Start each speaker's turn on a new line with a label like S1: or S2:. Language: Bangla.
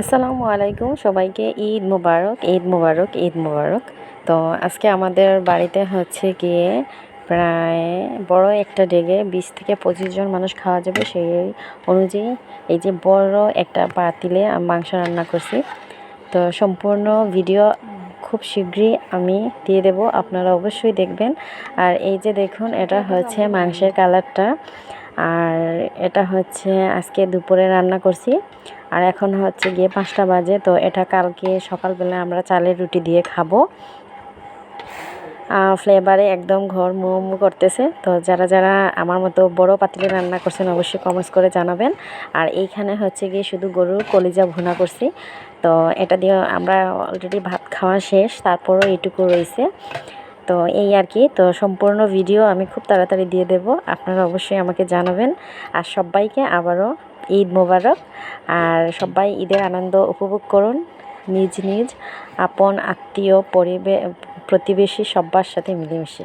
S1: আসসালামু আলাইকুম সবাইকে, ঈদ মুবারক ঈদ মুবারক ঈদ মুবারক। তো আজকে আমাদের বাড়িতে হচ্ছে গিয়ে প্রায় বড় একটা ডেগে বিশ থেকে পঁচিশ জন মানুষ খাওয়া যাবে সেই অনুযায়ী এই যে বড় একটা পাতিলে মাংস রান্না করছি। তো সম্পূর্ণ ভিডিও খুব শীঘ্রই আমি দিয়ে দেব, আপনারা অবশ্যই দেখবেন। আর এই যে দেখুন, এটা হচ্ছে মাংসের কালারটা। আর এটা হচ্ছে আজকে দুপুরে রান্না করছি। আর এখন হচ্ছে গিয়ে পাঁচটা বাজে, তো এটা কালকে সকালবেলা আমরা চালের রুটি দিয়ে খাব। ফ্লেভারে একদম ঘর মোম করতেছে। তো যারা যারা আমার মতো বড় পাতিলে রান্না করছেন অবশ্যই কমেন্টস করে জানাবেন। আর এইখানে হচ্ছে গিয়ে শুধু গরুর কলিজা ভুনা করছি। তো এটা দিয়ে আমরা অলরেডি ভাত খাওয়া শেষ, তারপরও এইটুকু রয়েছে তো এই আর কি, তো সম্পূর্ণ ভিডিও আমি খুব তাড়াতাড়ি দিয়ে দেব। আপনারা অবশ্যই আমাকে জানাবেন। আর সবাইকে আবারও ঈদ মোবারক। আর সবাই ঈদের আনন্দ উপভোগ করুন নিজ নিজ, আপন, আত্মীয়, পরিবে, প্রতিবেশী সব্বার সাথে মিলেমিশে।